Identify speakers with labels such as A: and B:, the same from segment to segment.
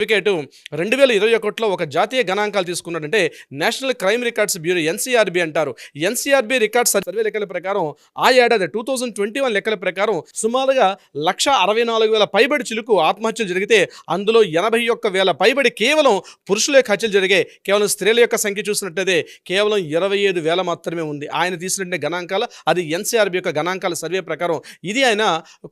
A: Certificate రెండు వేల ఇరవై ఒకటిలో ఒక జాతీయ గణాంకాలు తీసుకున్నాడంటే national crime records bureau NCRB అంటారు. ఎన్సీఆర్బీ రికార్డ్స్ సర్వే లెక్కల ప్రకారం ఆ ఏడాది టూ థౌజండ్ ట్వంటీ వన్ లెక్కల ప్రకారం సుమారుగా లక్ష అరవై నాలుగు వేల పైబడి చిలుకు ఆత్మహత్యలు జరిగితే అందులో ఎనభై ఒక్క వేల పైబడి కేవలం పురుషుల యొక్క హత్యలు జరిగాయి. కేవలం స్త్రీల యొక్క సంఖ్య చూసినట్లయితే కేవలం ఇరవై ఐదు వేల మాత్రమే ఉంది. ఆయన తీసినటువంటి గణాంకాలు అది ఎన్సీఆర్బీ యొక్క గణాంకాల సర్వే ప్రకారం. ఇది ఆయన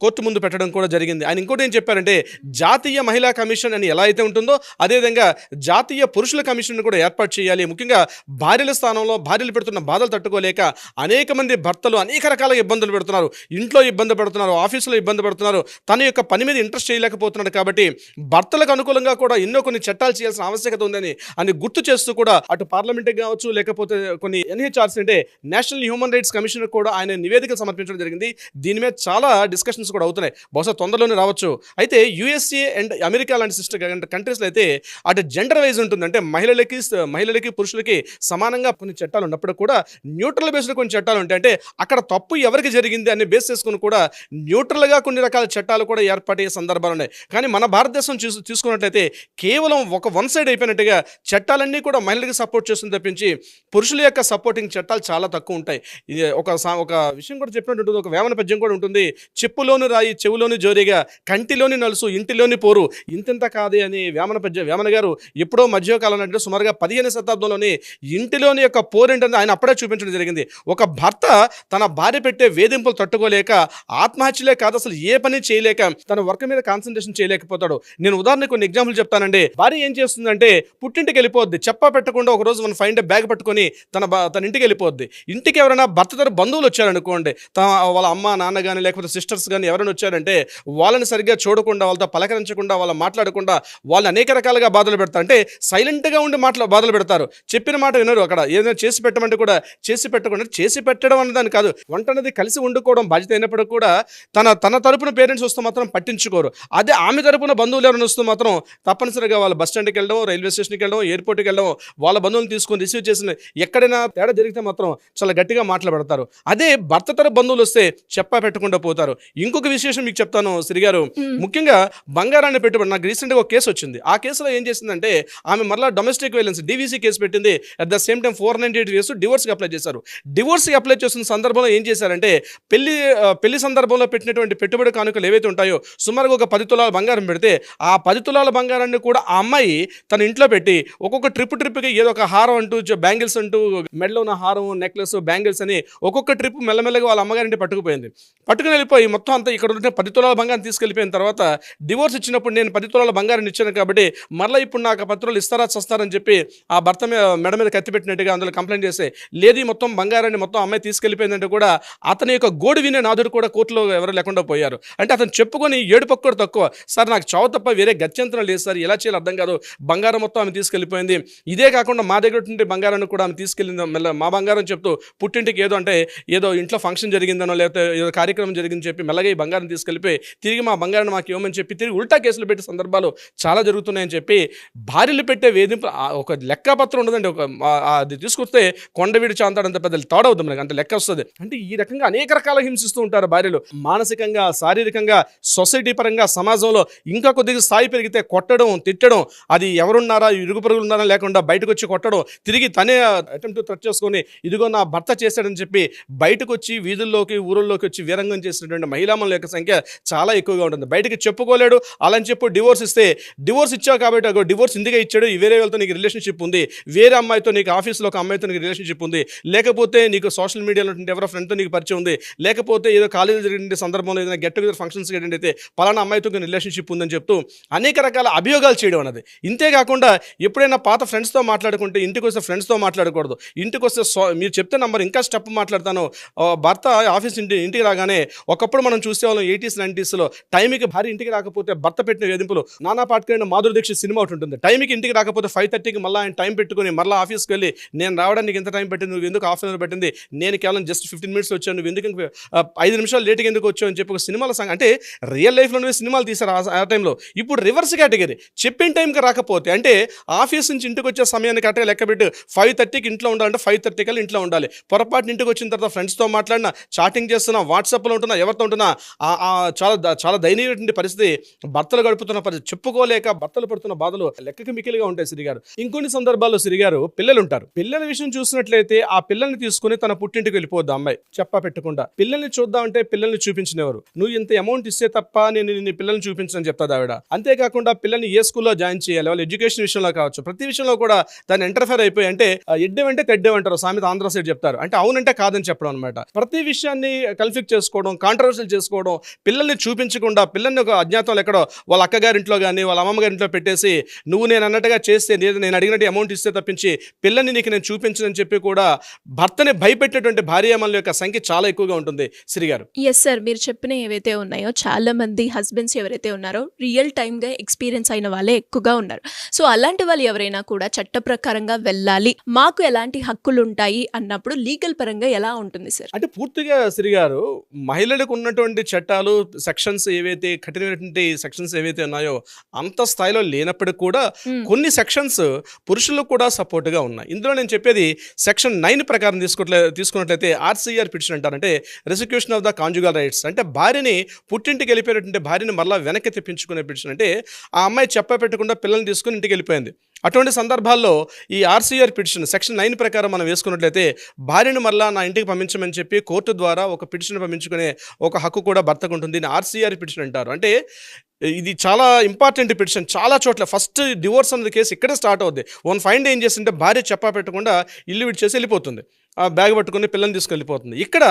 A: కోర్టు ముందు పెట్టడం కూడా జరిగింది. ఆయన ఇంకోటి ఏం చెప్పారంటే జాతీయ మహిళా కమిషన్ అని ఎలా ఏదైతే ఉంటుందో అదేవిధంగా జాతీయ పురుషుల కమిషన్ కూడా ఏర్పాటు చేయాలి. ముఖ్యంగా భార్యల స్థానంలో భార్యలు పెడుతున్న బాధలు తట్టుకోలేక అనేక మంది భర్తలు అనేక రకాల ఇబ్బందులు పెడుతున్నారు. ఇంట్లో ఇబ్బంది పడుతున్నారు ఆఫీసులో ఇబ్బంది పడుతున్నారు. తన యొక్క పని మీద ఇంట్రెస్ట్ చేయలేకపోతున్నాడు కాబట్టి భర్తలకు అనుకూలంగా కూడా ఎన్నో కొన్ని చట్టాలు చేయాల్సిన ఆవశ్యకత ఉందని అని గుర్తు చేస్తూ కూడా అటు పార్లమెంట్ కావచ్చు లేకపోతే కొన్ని ఎన్హెచ్ఆర్స్ అంటే నేషనల్ హ్యూమన్ రైట్స్ కమిషన్ కూడా ఆయన నివేదిక సమర్పించడం జరిగింది. దీని మీద చాలా డిస్కషన్స్ కూడా అవుతున్నాయి. బహుశా తొందరలోనే రావచ్చు. అయితే యుఎస్ఏ అండ్ అమెరికా లాంటి సిస్టర్ కంట్రీస్లో అయితే అటు జెండర్ వైజ్ ఉంటుంది అంటే మహిళలకి మహిళలకి పురుషులకి సమానంగా కొన్ని చట్టాలు ఉన్నప్పుడు కూడా న్యూట్రల్ బేస్డ్ కొన్ని చట్టాలు ఉంటాయి. అంటే అక్కడ తప్పు ఎవరికి జరిగింది అని బేస్ చేసుకుని కూడా న్యూట్రల్గా కొన్ని రకాల చట్టాలు కూడా ఏర్పడే సందర్భాలు ఉన్నాయి. కానీ మన భారతదేశం చూసు చూసుకున్నట్లయితే కేవలం ఒక వన్ సైడ్ అయిపోయినట్టుగా చట్టాలన్నీ కూడా మహిళలకు సపోర్ట్ చేస్తుంది తప్పించి పురుషుల యొక్క సపోర్టింగ్ చట్టాలు చాలా తక్కువ ఉంటాయి. ఇది ఒక సా- ఒక విషయం కూడా చెప్పినట్టు ఉంటుంది. ఒక వేమన పద్యం కూడా ఉంటుంది. చెప్పులోని రాయి చెవులోని జోరిగా కంటిలోని నలుసు ఇంటిలోని పోరు. ఇంతింత కాదే అని వేమన పెద్ద వేమన గారు ఎప్పుడో మధ్యకాలం అంటే సుమారుగా పదిహేను శతాబ్దంలోనే ఇంటిలోని యొక్క పోరేంటని ఆయన అప్పుడే చూపించడం జరిగింది. ఒక భర్త తన భార్య పెట్టే వేధింపులు తట్టుకోలేక ఆత్మహత్యలే కాదు అసలు ఏ పని చేయలేక తన వర్క్ మీద కాన్సన్ట్రేషన్ చేయలేకపోతాడు. నేను ఉదాహరణ కొన్ని ఎగ్జాంపుల్ చెప్తానండి. భార్య ఏం చేస్తుందంటే పుట్టింటికి వెళ్ళిపోద్ది. చెప్పా పెట్టకుండా ఒక రోజు మన ఫైండ్ డే బ్యాగ్ పట్టుకొని తన బా- తన ఇంటికి వెళ్ళిపోద్ది. ఇంటికి ఎవరైనా భర్త తన బంధువులు వచ్చారనుకోండి తన వాళ్ళ అమ్మ నాన్న కానీ లేకపోతే సిస్టర్స్ కానీ ఎవరైనా వచ్చారంటే వాళ్ళని సరిగ్గా చూడకుండా వాళ్ళతో పలకరించకుండా వాళ్ళ మాట్లాడకుండా వాళ్ళు అనేక రకాలుగా బాధలు పెడతారు. అంటే సైలెంట్గా ఉండి మాట్లా బాధలు పెడతారు. చెప్పిన మాట వినరు. అక్కడ ఏదైనా చేసి పెట్టమంటే కూడా చేసి పెట్టకుండా చేసి పెట్టడం అన్నదాన్ని కాదు. వంట అనేది కలిసి వండుకోవడం బాధ్యత అయినప్పటికీ కూడా తన తన తరపున పేరెంట్స్ వస్తే మాత్రం పట్టించుకోరు. అదే ఆమె తరపున బంధువులు ఎవరైనా వస్తే మాత్రం తప్పనిసరిగా వాళ్ళ బస్ స్టాండ్కి వెళ్ళడం రైల్వే స్టేషన్కి వెళ్ళడం ఎయిర్పోర్ట్కి వెళ్ళడం వాళ్ళ బంధువులను తీసుకొని రిసీవ్ చేసిన ఎక్కడైనా తేడా జరిగితే మాత్రం చాలా గట్టిగా మాట్లాడతారు అదే భర్త తర బంధువులు వస్తే చెప్పా పెట్టకుండా పోతారు. ఇంకొక విశేషం మీకు చెప్తాను శ్రీ గారు. ముఖ్యంగా బంగారాన్ని పెట్టుబడి నాకు రీసెంట్గా ఒక కేసు వచ్చింది. ఆ కేసులో ఏం చేసిందంటే ఆమె మరలా డొమెస్టిక్ వైలెన్స్ డీవీసీ కేసు పెట్టింది. At the same time four ninety eight years డివోర్స్కి apply చేశారు. డివోర్స్కి అప్లై చేస్తున్న సందర్భంలో ఏం చేశారంటే పెళ్ళి పెళ్ళి సందర్భంలో పెట్టినటువంటి పెట్టుబడి కానుకలు ఏవైతే ఉంటాయో సుమారుగా ఒక పది తులాల బంగారం పెడితే ఆ పది తులాల బంగారాన్ని కూడా ఆ అమ్మాయి తన ఇంట్లో పెట్టి ఒక్కొక్క ట్రిప్ ట్రిప్కి ఏదో ఒక హారం అంటూ బ్యాంగిల్స్ అంటూ మెడలో ఉన్న హారం నెక్లెస్ బ్యాంగిల్స్ అని ఒక్కొక్క ట్రిప్ మెల్లమెల్లగా వాళ్ళ అమ్మగారింటి పట్టుకుపోయింది. పట్టుకుని వెళ్ళిపోయి మొత్తం అంతా ఇక్కడ ఉంటే పది తులాల బంగారం తీసుకెళ్ళిపోయిన తర్వాత డివోర్స్ ఇచ్చినప్పుడు నేను పది తులాల బంగారం ఇచ్చాను కాబట్టి మరలా ఇప్పుడు నాకు పత్రులు పత్రాలు ఇస్తారా చస్తారని చెప్పి ఆ భర్త మీద మెడ మీద కత్తి పెట్టినట్టుగా అందులో కంప్లైంట్ చేస్తే లేదు మొత్తం బంగారాన్ని మొత్తం అమ్మాయి తీసుకెళ్ళిపోయిందంటే కూడా అతని యొక్క గోడు వినే నాదుడు కూడా కోర్టులో ఎవరు లేకుండా పోయారు. అంటే అతను చెప్పుకొని ఏడు కూడా తక్కువ. సార్ నాకు చావు తప్ప వేరే గత్యంతరం లేదు సార్ ఎలా చేయాలో అర్థం కాదు. బంగారం మొత్తం ఆమె తీసుకెళ్ళిపోయింది. ఇదే కాకుండా మా దగ్గర ఉండే బంగారాన్ని కూడా ఆమె తీసుకెళ్ళింది. మళ్ళీ మా బంగారం చెప్తూ పుట్టింటికి ఏదో అంటే ఏదో ఇంట్లో ఫంక్షన్ జరిగిందనో లేకపోతే ఏదో కార్యక్రమం జరిగిందని చెప్పి మెల్లగా ఈ బంగారం తీసుకెళ్ళిపోయి తిరిగి మా బంగారం మాకు ఇవ్వమని చెప్పి తిరిగి ఉల్టా కేసులు పెట్టే సందర్భాలు చాలా జరుగుతున్నాయని చెప్పి భార్యలు పెట్టే వేధింపు ఒక లెక్కపత్రం ఉండదండి ఒక అది తీసుకొస్తే కొండవీడి చాంతాడంత పెద్ద తోడవుతుంది మనకి అంత లెక్క వస్తుంది. అంటే ఈ రకంగా అనేక రకాల హింసిస్తూ ఉంటారు భార్యలు. మానసికంగా శారీరకంగా సొసైటీ పరంగా సమాజంలో ఇంకా కొద్దిగా స్థాయి పెరిగితే కొట్టడం తిట్టడం అది ఎవరున్నారా ఇరుగు పరుగులు ఉన్నారా లేకుండా బయటకు వచ్చి కొట్టడం తిరిగి తనే అటెంప్ట్ థ్రెట్ చేసుకొని ఇదిగో నా భర్త చేశాడని చెప్పి బయటకు వచ్చి వీధుల్లోకి ఊరుల్లోకి వచ్చి వీరంగం చేసినటువంటి మహిళామణుల యొక్క సంఖ్య చాలా ఎక్కువగా ఉంటుంది. బయటకి చెప్పుకోలేడు. అలా అని చెప్పి డివోర్స్ ఇస్తే డివోర్స్ ఇచ్చావు కాబట్టి అగో డివోర్స్ ఇందుకే ఇచ్చాడు. వేరే వాళ్ళతో నీకు రిలేషన్షిప్ ఉంది. వేరే అమ్మాయితో నీకు ఆఫీస్లో ఒక అమ్మాయితో నీకు రిలేషన్షిప్ ఉంది. లేకపోతే నీకు సోషల్ మీడియాలో ఎవరో ఫ్రెండ్తో నీకు పరిచయం ఉంది. లేకపోతే ఏదో కాలేజీ జరిగిన సందర్భంలో ఏదైనా గెట్ టుగెదర్ ఫంక్షన్స్ అటెండ్ అయితే పలానా అమ్మాయితో రిలేషన్షిప్ ఉందని చెప్తూ అనేక రకాల అభియోగాలు చేయడం అన్నది. ఇంతే కాకుండా ఎప్పుడైనా పాత ఫ్రెండ్స్తో మాట్లాడుకుంటే ఇంటికి వస్తే ఫ్రెండ్స్తో మాట్లాడకూడదు. ఇంటికి వస్తే సో- మీరు చెప్తే నంబర్ ఇంకా స్టెప్ మాట్లాడతాను. భర్త ఆఫీస్ ఇంటి ఇంటికి రాగానే ఒకప్పుడు మనం చూసేవాళ్ళం ఎయిటీస్ నైంటీస్లో టైంకి భార్య ఇంటికి రాకపోతే భర్త పెట్టిన వేధింపులు. నానా పాటకైన మాధురి దీక్షిత్ సినిమా ఒకటి ఉంటుంది. టైంకి ఇంటికి రాకపోతే ఫైవ్ థర్టీకి మళ్ళీ ఆయన టైం పెట్టుకుని మళ్ళీ ఆఫీస్కి వెళ్ళి నేను రావడానికి ఎంత టైం పెట్టింది నువ్వు ఎందుకు హాఫ్ అన్ అవర్ పెట్టింది? నేను కేవలం జస్ట్ ఫిఫ్టీన్ మినిట్స్ వచ్చాను నువ్వు ఎందుకు ఐదు నిమిషాలు లేట్గా ఎందుకు వచ్చావు? అని చెప్పి ఒక సినిమాల సంగ అంటే రియల్ లైఫ్లోనే సినిమాలు తీశారు ఆ- టైంలో. ఇప్పుడు రివర్స్ కేటగిరీ. చెప్పిన టైంకి రాకపోతే అంటే ఆఫీస్ నుంచి ఇంటికి వచ్చే సమయాన్ని కరెక్ట్గా లెక్క పెట్టి ఫైవ్ థర్టీకి ఇంట్లో ఉండాలంటే ఫైవ్ థర్టీ కల్లా ఇంట్లో ఉండాలి. పొరపాటు ఇంటికి వచ్చిన తర్వాత ఫ్రెండ్స్తో మాట్లాడినా చాటింగ్ చేస్తున్నా వాట్సాప్లో ఉంటున్నా ఎవరితో ఉంటున్నా చాలా చాలా దయనీయమైన పరిస్థితి భర్తలు గడుపుతున్న పరిస్థితి చెప్పుకోలే లేక భర్తలు పడుతున్న బాధలు లెక్కకి మికిలిగా ఉంటాయి సిరిగారు ఇంకొన్ని సందర్భాల్లో సిరిగారు పిల్లలు ఉంటారు పిల్లల విషయం చూసినట్లయితే ఆ పిల్లల్ని తీసుకుని తన పుట్టింటికి వెళ్ళిపోద్ది అమ్మాయి? చెప్పా పెట్టకుండా. పిల్లల్ని చూద్దామంటే పిల్లల్ని చూపించినవారు? నువ్వు ఇంత అమౌంట్ ఇస్తే తప్ప నేను నీ పిల్లల్ని చూపించని చెప్తాది ఆవిడ. అంతేకాకుండా పిల్లల్ని ఏ స్కూల్లో జాయిన్ చేయాలి? వాళ్ళ ఎడ్యుకేషన్ విషయంలో కావచ్చు. ప్రతి విషయంలో కూడా దాన్ని ఎంటర్ఫైర్ అయిపోయి అంటే ఆ, తెడ్డేమంటారు సామెత ఆంధ్ర సైడ్ చెప్తారు. అంటే అవునంటే కాదని చెప్పడం అనమాట ప్రతి విషయాన్ని కన్ఫ్లిక్ట్ చేసుకోవడం కాంట్రవర్షియల్ చేసుకోవడం పిల్లల్ని చూపించకుండా పిల్లల్ని ఒక అజ్ఞాతంలో ఎక్కడో వాళ్ళ అక్కగారింట్లో కానీ వాళ్ళ అమ్మగారింట్లో పెట్టేసి నువ్వు నేను అన్నట్టుగా చేస్తే నేను నేను అడిగినట్టు అమౌంట్ ఇస్తే తప్పించి పిల్లల్ని నీకు నేను చూపించనని చెప్పి కూడా భర్తని భయపెట్టేటువంటి భార్యామణుల యొక్క సంఖ్య చాలా ఎక్కువగా ఉంటుంది. శ్రీ గారు.
B: ఎస్ సార్ మీరు చెప్పిన ఏవైతే ఉన్నాయో చాలా మంది హస్బెండ్స్ ఎవరైతే ఉన్నారో రియల్ టైమ్గా ఎక్స్పీరియన్స్ అయిన వాళ్ళే ఎక్కువగా ఉన్నారు. సో అలాంటి వాళ్ళు ఎవరైనా కూడా చట్ట ప్రకారంగా వెళ్ళాలి మాకు ఎలాంటి హక్కులు ఉంటాయి అన్నప్పుడు లీగల్ పరంగా ఎలా ఉంటుంది సార్
A: అంటే పూర్తిగా శ్రీ గారు మహిళలకు ఉన్నటువంటి చట్టాలు సెక్షన్స్ ఏవైతే కఠినమైనటువంటి సెక్షన్స్ ఏవైతే ఉన్నాయో అంత స్థాయిలో లేనప్పటికీ కూడా. కొన్ని సెక్షన్స్ పురుషులకు కూడా సపోర్ట్గా ఉన్నాయి. ఇందులో నేను చెప్పేది సెక్షన్ నైన్ ప్రకారం తీసుకున్నట్లే తీసుకున్నట్లయితే ఆర్సీఆర్ పిటిషన్ అంటారంటే restitution of the conjugal rights. అంటే భార్యని పుట్టింటికి వెళ్ళిపోయినటువంటి భార్యని మరలా వెనక్కి తెప్పించుకునే పిటిషన్. అంటే ఆ అమ్మాయి చెప్ప పెట్టకుండా పిల్లల్ని తీసుకుని ఇంటికి వెళ్ళిపోయింది. అటువంటి సందర్భాల్లో ఈ ఆర్సీఆర్ పిటిషన్ సెక్షన్ నైన్ ప్రకారం మనం వేసుకున్నట్లయితే భార్యను మరలా నా ఇంటికి పంపించమని చెప్పి కోర్టు ద్వారా ఒక పిటిషన్ పంపించుకునే ఒక హక్కు కూడా భర్తకు ఉంటుంది దీన్ని ఆర్సీఆర్ పిటిషన్ అంటారు. అంటే ఇది చాలా ఇంపార్టెంట్ పిటిషన్ చాలా చోట్ల ఫస్ట్ డివోర్స్ అన్నది కేసు ఇక్కడే స్టార్ట్ అవుద్ది. వన్ ఫైండ్ ఏం చేసింటే భార్య చెప్పా పెట్టకుండా ఇల్లు విడిచేసి వెళ్ళిపోతుంది. ఆ బ్యాగ్ పట్టుకుని పిల్లల్ని తీసుకెళ్ళిపోతుంది. ఇక్కడ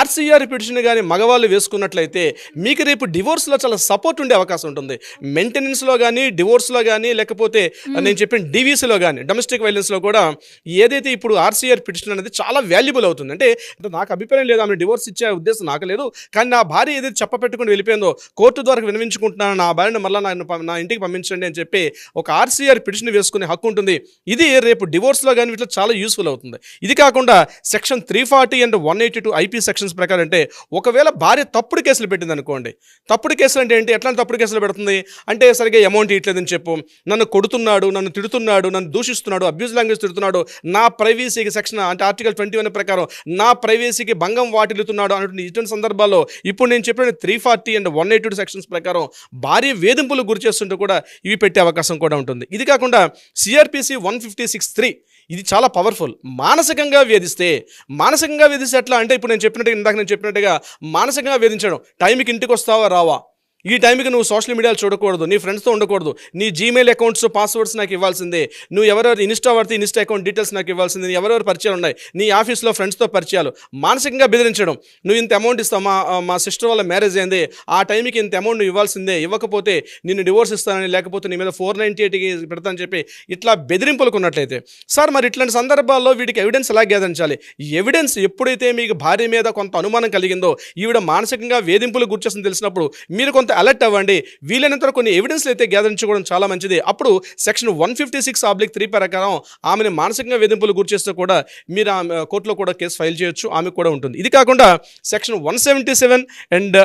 A: ఆర్సీఆర్ పిటిషన్ కానీ మగవాళ్ళు వేసుకున్నట్లయితే మీకు రేపు డివోర్స్లో చాలా సపోర్ట్ ఉండే అవకాశం ఉంటుంది. మెయింటెనెన్స్లో కానీ డివోర్స్లో కానీ లేకపోతే నేను చెప్పిన డీవీసీలో కానీ డొమెస్టిక్ వైలెన్స్లో కూడా ఏదైతే ఇప్పుడు ఆర్సీఆర్ పిటిషన్ అనేది చాలా వాల్యుబుల్ అవుతుంది. అంటే నాకు అభిప్రాయం లేదు ఆమె డివోర్స్ ఇచ్చే ఉద్దేశం నాకు లేదు. కానీ నా భార్య ఏదైతే చెప్పపెట్టుకుని వెళ్ళిపోయిందో కోర్టు ద్వారా వినవించుకుంటున్నాను నా భార్యను మళ్ళీ నా నా ఇంటికి పంపించండి అని చెప్పి ఒక ఆర్సీఆర్ పిటిషన్ వేసుకునే హక్కు ఉంటుంది. ఇది రేపు డివోర్స్లో కానీ ఇట్లా చాలా యూస్ఫుల్ అవుతుంది. ఇది కాకుండా section three forty and one eighty two IP sections ప్రకారం అంటే ఒకవేళ భార్య తప్పుడు కేసులు పెట్టింది అనుకోండి తప్పుడు కేసులు అంటే ఏంటి? ఎట్లాంటి తప్పుడు కేసులు పెడుతుంది? అంటే సరిగ్గా అమౌంట్ ఇట్లేదని చెప్పు. నన్ను కొడుతున్నాడు నన్ను తిడుతున్నాడు నన్ను దూషిస్తున్నాడు అబ్యూజ్ లాంగ్వేజ్ తిడుతున్నాడు నా ప్రైవసీకి సెక్షన్ అంటే ఆర్టికల్ ట్వంటీ వన్ ప్రకారం నా ప్రైవసీకి భంగం వాటిల్లుతున్నాడు అన్నటువంటి ఇటువంటి సందర్భాల్లో ఇప్పుడు నేను చెప్పిన three forty and one eighty two sections ప్రకారం భారీ వేధింపులు గురి చేస్తుంటే కూడా ఇవి పెట్టే అవకాశం కూడా ఉంటుంది. ఇది కాకుండా CRPC one fifty six three ఇది చాలా పవర్ఫుల్ మానసికంగా వేధిస్తే మానసికంగా వేధిస్తే ఎట్లా? అంటే ఇప్పుడు నేను చెప్పినట్టుగా ఇందాక నేను చెప్పినట్టుగా మానసికంగా వేధించడం. టైంకి ఇంటికి వస్తావా రావా? ఈ టైంకి నువ్వు సోషల్ మీడియాలో చూడకూడదు నీ ఫ్రెండ్స్తో ఉండకూడదు నీ జీమెయిల్ అకౌంట్స్ పాస్వర్డ్స్ నాకు ఇవ్వాల్సిందే. నువ్వు ఎవరెవరు ఇన్స్టా వాడితే ఇన్స్టా అకౌంట్ డీటెయిల్స్ నాకు ఇవ్వాల్సిందే నీ ఎవరెవరు పరిచయాలు ఉన్నాయి నీ ఆఫీస్లో ఫ్రెండ్స్తో పరిచయాలు మానసికంగా బెదిరించడం. నువ్వు ఇంత అమౌంట్ ఇస్తావు మా మా సిస్టర్ వాళ్ళ మ్యారేజ్ అయింది ఆ టైంకి ఇంత అమౌంట్ నువ్వు ఇవ్వాల్సిందే ఇవ్వకపోతే నిన్ను డివోర్స్ ఇస్తానని లేకపోతే నీ మీద ఫోర్ నైంటీ ఎయిట్కి పెడతానని చెప్పి ఇట్లా బెదిరింపులకు ఉన్నట్లయితే. సార్ మరి ఇట్లాంటి సందర్భాల్లో వీటికి ఎవిడెన్స్ ఎలా గ్యాదరించాలి ఎవిడెన్స్ ఎప్పుడైతే మీకు భార్య మీద కొంత అనుమానం కలిగిందో ఈవిడ మానసికంగా వేధింపులు గుర్చేస్తుంది తెలిసినప్పుడు మీరు కొంత అలర్ట్ అవ్వండి. వీలైనంత కొన్ని ఎవిడెన్స్లు అయితే గ్యాదరించుకోవడం చాలా మంచిది. అప్పుడు section one fifty six oblique three ప్రకారం ఆమెను మానసికంగా వేధింపులు గురిచేస్తే కూడా మీరు ఆమె కోర్టులో కూడా కేసు ఫైల్ చేయొచ్చు. ఆమెకు కూడా ఉంటుంది. ఇది కాకుండా section one seventy seven and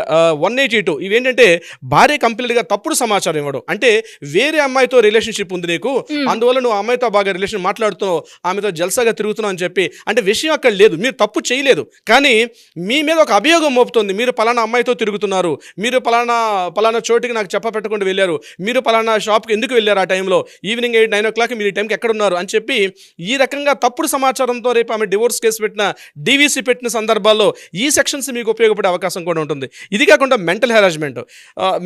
A: one eighty two ఇవేంటంటే భార్య కంప్లీట్గా తప్పుడు సమాచారం ఇవ్వడం. అంటే వేరే అమ్మాయితో రిలేషన్షిప్ ఉంది నీకు. అందువల్ల నువ్వు అమ్మాయితో బాగా రిలేషన్ మాట్లాడుతున్నావు. ఆమెతో జల్సాగా తిరుగుతున్నావు అని చెప్పి. అంటే విషయం అక్కడ లేదు. మీరు తప్పు చేయలేదు. కానీ మీ మీద ఒక అభియోగం మోపుతుంది. మీరు పలానా అమ్మాయితో తిరుగుతున్నారు. మీరు పలానా పలానా చోటికి నాకు చెప్ప పెట్టకుండా వెళ్ళారు. మీరు పలానా షాప్కి ఎందుకు వెళ్ళారు ఆ టైంలో evening eight nine o'clock మీరు ఈ టైంకి ఎక్కడ ఉన్నారు అని చెప్పి ఈ రకంగా తప్పుడు సమాచారంతో రేపు ఆమె డివోర్స్ కేసు పెట్టిన డీవీసీ పెట్టిన సందర్భాల్లో ఈ సెక్షన్స్ మీకు ఉపయోగపడే అవకాశం కూడా ఉంటుంది. ఇది కాకుండా మెంటల్ హెరాస్మెంట్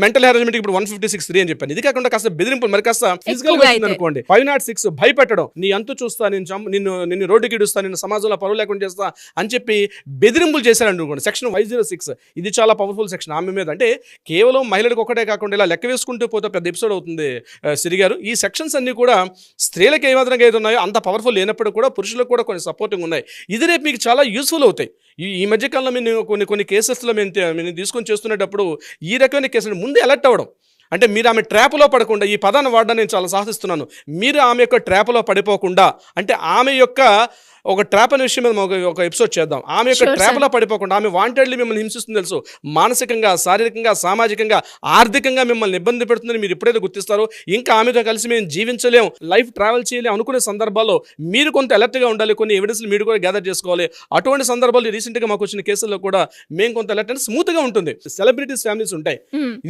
A: మెంటల్ హెరాస్మెంట్ ఇప్పుడు వన్ ఫిఫ్టీ సిక్స్ త్రీ అని చెప్పాను. ఇది కాకుండా కాస్త బెదిరింపులు మరి కాస్త ఫిజికల్. అనుకోండి ఫైవ్ నాట్ సిక్స్ భయపెట్టడం. నీ అంతు చూస్తా నేను నిన్ను నిన్ను రోడ్డుకి ఇడుస్తా నిన్ను సమాజంలో పరువు లేకుండా చేస్తా అని చెప్పి బెదిరింపులు చేశారు అనుకోండి సెక్షన్ ఫైవ్ జీరో సిక్స్ ఇది చాలా పవర్ఫుల్ సెక్షన్ ఆమె మీద అంటే కేవలం మహిళలకు ఒకటే కాకుండా ఇలా లెక్క వేసుకుంటూ పోతే పెద్ద ఎపిసోడ్ అవుతుంది సిరిగారు ఈ సెక్షన్స్ అన్నీ కూడా స్త్రీలకు ఏమాత్రంగా అయితే ఉన్నాయో అంత పవర్ఫుల్ లేనప్పుడు కూడా పురుషులకు కూడా కొన్ని సపోర్టింగ్ ఉన్నాయి. ఇది రేపు మీకు చాలా యూస్ఫుల్ అవుతాయి. ఈ ఈ మధ్యకాలంలో మేము కొన్ని కొన్ని కేసెస్లో మేము మేము తీసుకొని చేస్తున్నప్పుడు ఈ రకమైన కేసులు ముందే అలర్ట్ అవ్వడం. అంటే మీరు ఆమె ట్రాప్లో పడకుండా ఈ పదాన్ని వాడడం నేను చాలా సాహసిస్తున్నాను మీరు ఆమె యొక్క ట్రాప్లో పడిపోకుండా అంటే ఆమె యొక్క ఒక ట్రాప్ అనే విషయం మీద ఒక ఎపిసోడ్ చేద్దాం. ఆమె యొక్క. ట్రాప్లో పడిపోకుండా ఆమె వాంటెడ్లీ మిమ్మల్ని హింసిస్తుంది తెలుసు. మానసికంగా శారీరకంగా సామాజికంగా ఆర్థికంగా మిమ్మల్ని ఇబ్బంది పెడుతుందని మీరు ఎప్పుడైతే గుర్తిస్తారో ఇంకా ఆమెతో కలిసి మేము జీవించలేం లైఫ్ ట్రావెల్ చేయలేం అనుకునే సందర్భాల్లో మీరు కొంత అలర్ట్గా ఉండాలి కొన్ని ఎవిడెన్స్లు మీరు కూడా గ్యాదర్ చేసుకోవాలి. అటువంటి సందర్భాలు రీసెంట్గా మాకు వచ్చిన కేసుల్లో కూడా మేము కొంత అలర్ట్ అంటే స్మూత్గా ఉంటుంది. సెలబ్రిటీస్ ఫ్యామిలీస్ ఉంటాయి.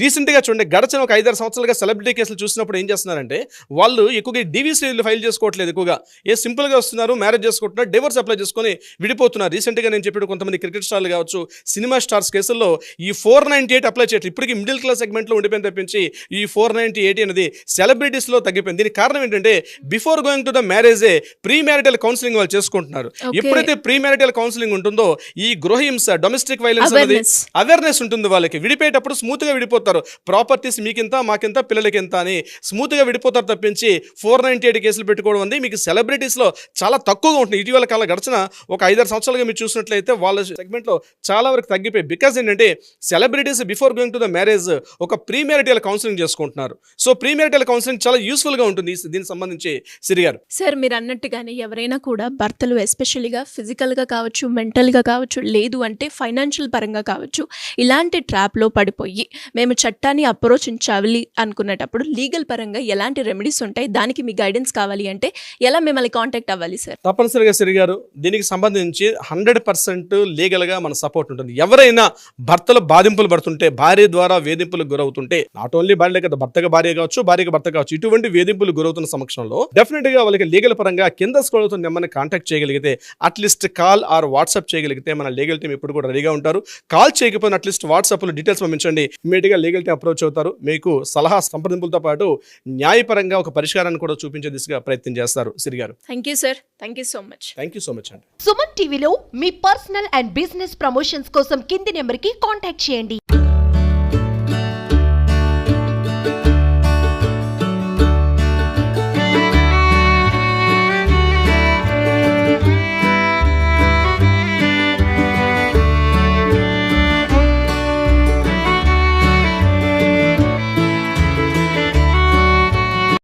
A: రీసెంట్గా చూడండి గడచిన ఒక ఐదారు సంవత్సరాలుగా సెలబ్రిటీ కేసులు చూసినప్పుడు ఏం చేస్తున్నారంటే వాళ్ళు ఎక్కువగా డీవీసీలు ఫైల్ చేసుకోవట్లేదు ఎక్కువగా. ఏ సింపుల్గా వస్తున్నారు మ్యారేజ్ చేసుకుంటున్నారు డివోర్స్ అప్లై చేసుకొని విడిపోతున్నారు. రీసెంట్గా నేను చెప్పిన కొంతమంది క్రికెట్ స్టార్లు కావచ్చు సినిమా స్టార్స్ కేసుల్లో ఈ ఫోర్ నైంటీ ఎయిట్ అప్లై చేయట్లేదు. ఇప్పటికీ మిడిల్ క్లాస్ సెగ్మెంట్లో ఉండిపోయింది తప్పించి ఈ ఫోర్ నైంటీ ఎయిట్ అనేది సెలబ్రిటీస్లో తగ్గిపోయింది. దీనికి కారణం ఏంటంటే బిఫోర్ గోయింగ్ టు ద మ్యారేజే ప్రీ మ్యారిటల్ కౌన్సిలింగ్ వాళ్ళు చేసుకుంటున్నారు. ఎప్పుడైతే ప్రీ మ్యారిటల్ కౌన్సిలింగ్ ఉంటుందో ఈ గృహహింస డొమెస్టిక్ వైలెన్స్ అనేది. అవేర్నెస్ ఉంటుంది వాళ్ళకి. విడిపోయేటప్పుడు స్మూత్గా విడిపోతారు. ప్రాపర్టీస్ మీకింత మాకింత పిల్లలకి ఎంత అని స్మూత్గా విడిపోతారు తప్పించి ఫోర్ నైన్టీ ఎయిట్ కేసులు పెట్టుకోవడం ఉంది మీకు సెలబ్రిటీస్లో చాలా తక్కువగా ఉంటుంది ఇటీవల కాలం గడిచిన ఒక ఐదారు సంవత్సరాలుగా మీరు చూసినట్లయితే వాళ్ళ సెగ్మెంట్లో చాలా వరకు తగ్గిపోయి బికాస్ ఏంటంటే celebrities before going to the marriage ఒక ప్రీ మ్యారిటల్ కౌన్సిలింగ్ చేసుకుంటున్నారు. సో ప్రీ మ్యారిటల్ కౌన్సిలింగ్ చాలా యూస్ఫుల్గా ఉంటుంది దీనికి సంబంధించి సిరిగారు
B: సార్ మీరు అన్నట్టుగానే ఎవరైనా కూడా భర్తలు ఎస్పెషల్గా ఫిజికల్గా కావచ్చు మెంటల్గా కావచ్చు లేదు అంటే ఫైనాన్షియల్ పరంగా కావచ్చు ఇలాంటి ట్రాప్లో పడిపోయి మేము చట్టాన్ని అప్రోచించాలి అనుకునేటప్పుడు లీగల్ పరంగా ఎలాంటి రెమెడీస్ ఉంటాయి? దానికి మీ గైడెన్స్ కావాలి అంటే ఎలా మిమ్మల్ని కాంటాక్ట్ అవ్వాలి సార్
A: తప్పనిసరిగా సిరి గారు దీనికి సంబంధించి హండ్రెడ్ పర్సెంట్ లీగల్గా మన సపోర్ట్ ఉంటుంది. ఎవరైనా భర్తలు బాధింపులు పడుతుంటే భార్య ద్వారా వేధింపులకు గురవుతుంటే నాట్ ఓన్లీ భార్య కదా భర్తగా భార్య కావచ్చు భార్యగా భర్త కావచ్చు ఇటువంటి వేధింపులు గురవుతున్న సమక్షంలో డెఫినెట్గా వాళ్ళకి లీగల్ పరంగా కింద స్క్రోల్ అవుతున్న కాంటాక్ట్ చేయగలిగితే అట్లీస్ట్ కాల్ ఆర్ వాట్సాప్ చేయగలిగితే మన లీగల్ టీం ఇప్పుడు కూడా రెడీగా ఉంటారు. కాల్ చేయకపోయినా అట్లీస్ట్ వాట్సాప్లో డీటెయిల్స్ పంపించండి. ఇమీడియట్గా లీగల్ టీం అప్రోచ్ అవుతారు. మీకు సలహా సంప్రదింపులతో పాటు న్యాయపరంగా ఒక పరిష్కారాన్ని కూడా చూపించే దిశగా ప్రయత్నం చేస్తారు Siri garu
B: thank you sir thank you so much
A: thank you so much అండి.
C: సుమన్ టీవీలో మీ పర్సనల్ అండ్ బిజినెస్ ప్రమోషన్స్ కోసం కింది నెంబర్కి కాంటాక్ట్ చేయండి.